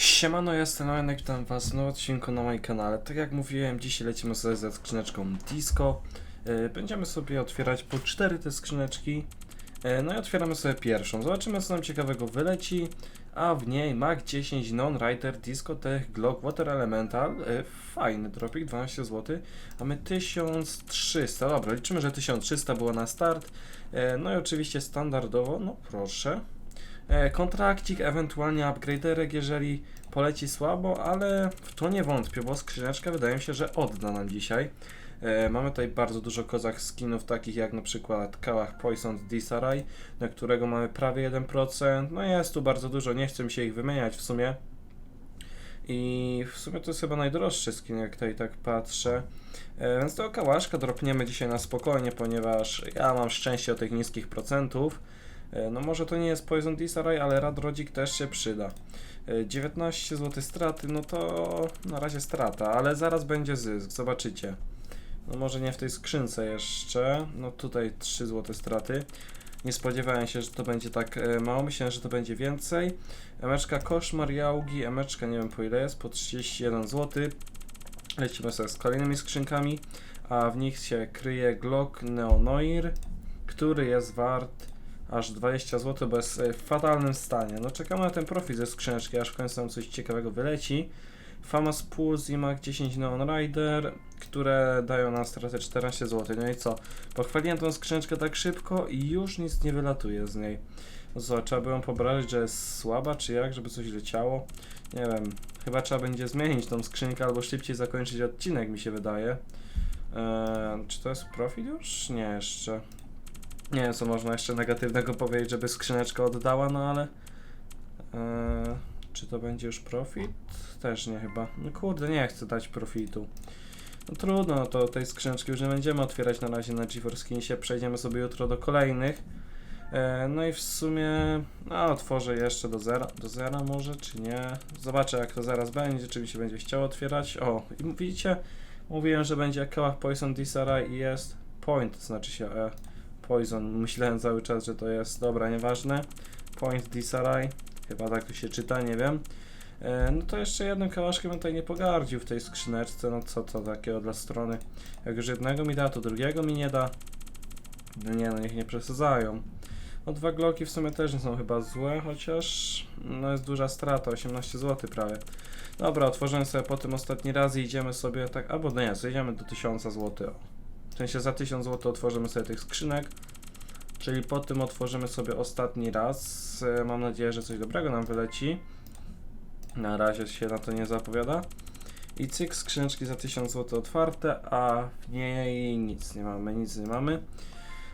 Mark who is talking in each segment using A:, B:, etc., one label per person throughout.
A: Siemano, jestem Janek, witam was w nowym odcinku na moim kanale. Tak jak mówiłem, dzisiaj lecimy sobie ze skrzyneczką Disco. E, Będziemy sobie otwierać po cztery te skrzyneczki. E, No i otwieramy sobie pierwszą. Zobaczymy co nam ciekawego wyleci. A w niej Mac 10 Non-Rider Discotech Glock Water Elemental. E, Fajny dropik, 12 zł. Mamy 1300. Dobra, liczymy, że 1300 było na start. No i oczywiście standardowo, no proszę. E, Kontrakcik, ewentualnie upgraderek, jeżeli poleci słabo, ale w to nie wątpię, bo skrzyneczka wydaje się, że odda nam dzisiaj. E, mamy tutaj bardzo dużo kozak skinów, takich jak na przykład Kałach Poison Disarray, na którego mamy prawie 1%. No jest tu bardzo dużo, nie chcę mi się ich wymieniać w sumie. I w sumie to jest chyba najdroższy skin, jak tutaj tak patrzę. E, więc tego kałaszka dropniemy dzisiaj na spokojnie, ponieważ ja mam szczęście o tych niskich procentów. E, No może to nie jest Poison Disarray, ale Radrodzik też się przyda. E, 19 zł straty, no to na razie strata, ale zaraz będzie zysk, zobaczycie. No może nie w tej skrzynce jeszcze, no tutaj 3 zł straty. Nie spodziewałem się, że to będzie tak e, mało, myślałem, że to będzie więcej. Emeczka Koszmar Jałgi, emeczka nie wiem po ile jest, po 31 zł. Lecimy sobie z kolejnymi skrzynkami, a w nich się kryje Glock Neonoir, który jest wart aż 20 zł, bo jest e, w fatalnym stanie. No czekamy na ten profit ze skrzyneczki, aż w końcu nam coś ciekawego wyleci. Famas Pulse i Mac 10 Neon Rider, które dają nam stratę 14 zł. No i co? Pochwaliłem tą skrzyneczkę tak szybko i już nic nie wylatuje z niej. No co, trzeba by ją pobrać, że jest słaba, czy jak, żeby coś leciało? Nie wiem. Chyba trzeba będzie zmienić tą skrzynkę albo szybciej zakończyć odcinek, mi się wydaje. Eee, czy to jest profit już? Nie, jeszcze. Nie wiem, co można jeszcze negatywnego powiedzieć, żeby skrzyneczka oddała, no ale. Eee, czy to będzie już profit? Też nie chyba. No kurde, nie chcę dać profitu. No trudno, no to tej skrzyneczki już nie będziemy otwierać na razie na GeForce Skinsie. Przejdziemy sobie jutro do kolejnych. E, no i w sumie, no otworzę jeszcze do zera, do zera może, czy nie. Zobaczę jak to zaraz będzie, czy mi się będzie chciało otwierać. O, i widzicie, mówiłem, że będzie Kałach Poison Disarray i jest Point, znaczy się e, Poison. Myślałem cały czas, że to jest, dobra, nieważne. Point Disarray, chyba tak to się czyta, nie wiem. E, no to jeszcze jednym kałaszkiem tutaj nie pogardził w tej skrzyneczce, no co to takiego dla strony. Jak już jednego mi da, to drugiego mi nie da. No nie, no niech nie przesadzają. No dwa gloki w sumie też nie są chyba złe, chociaż no jest duża strata, 18 zł prawie. Dobra, otworzymy sobie po tym ostatni raz i idziemy sobie tak, albo nie, zejdziemy do 1000 zł. Sensie za 1000 zł otworzymy sobie tych skrzynek. Czyli po tym otworzymy sobie ostatni raz. E, Mam nadzieję, że coś dobrego nam wyleci. Na razie się na to nie zapowiada. I cyk, skrzyneczki za 1000 zł otwarte, a w niej nic nie mamy, nic nie mamy.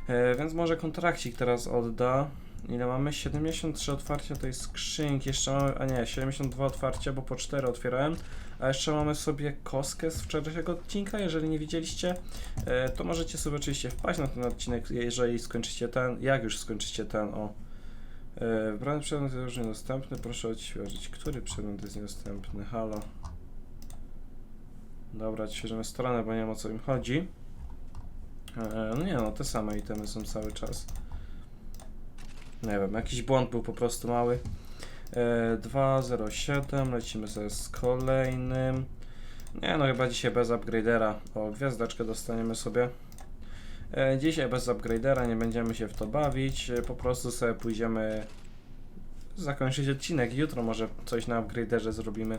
A: E, więc może kontrakcik teraz odda. Ile mamy? 73 otwarcia tej skrzynki. Jeszcze mamy, a nie, 72 otwarcia, bo po 4 otwierałem. A jeszcze mamy sobie koskę z wczorajszego odcinka. Jeżeli nie widzieliście, e, to możecie sobie oczywiście wpaść na ten odcinek, jeżeli skończycie ten, jak już skończycie ten, o. E, Wybrany przedmiot jest już niedostępny, proszę odświeżyć. Który przedmiot jest niedostępny? Halo. Dobra, odświeżymy stronę, bo nie wiem o co im chodzi. E, No nie no, te same itemy są cały czas. Nie wiem, jakiś błąd był po prostu mały. E, 2.07, lecimy sobie z kolejnym. Nie no, chyba dzisiaj bez upgradera. O, gwiazdeczkę dostaniemy sobie. E, dzisiaj bez upgradera, nie będziemy się w to bawić. E, po prostu sobie pójdziemy zakończyć odcinek. Jutro może coś na upgraderze zrobimy.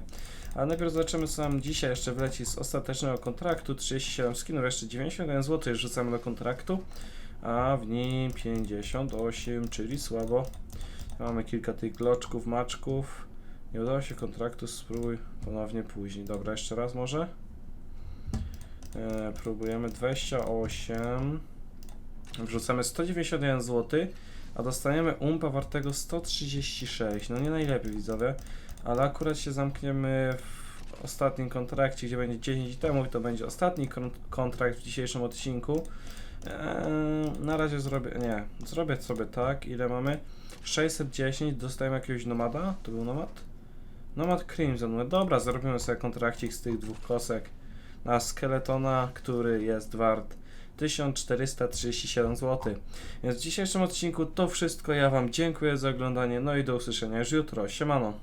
A: A najpierw zobaczymy co nam dzisiaj jeszcze wleci z ostatecznego kontraktu. 37 skinów, jeszcze 91 zł rzucamy do kontraktu. A w nim 58, czyli słabo. Mamy kilka tych gloczków, maczków. Nie udało się kontraktu, spróbuj ponownie później. Dobra, jeszcze raz może. E, próbujemy 28. Wrzucamy 191 zł, a dostaniemy umpa wartego 136. No nie najlepiej widzowie, ale akurat się zamkniemy w ostatnim kontrakcie, gdzie będzie 10 temu i to będzie ostatni kon- kontrakt w dzisiejszym odcinku. Eee, na razie zrobię, nie, zrobię sobie tak, ile mamy? 610, dostajemy jakiegoś nomada? To był nomad? Nomad Crimson, no dobra, zrobimy sobie kontrakcik z tych dwóch kosek na skeletona, który jest wart 1437 zł. Więc w dzisiejszym odcinku to wszystko. Ja Wam dziękuję za oglądanie. No i do usłyszenia już jutro. Siemano.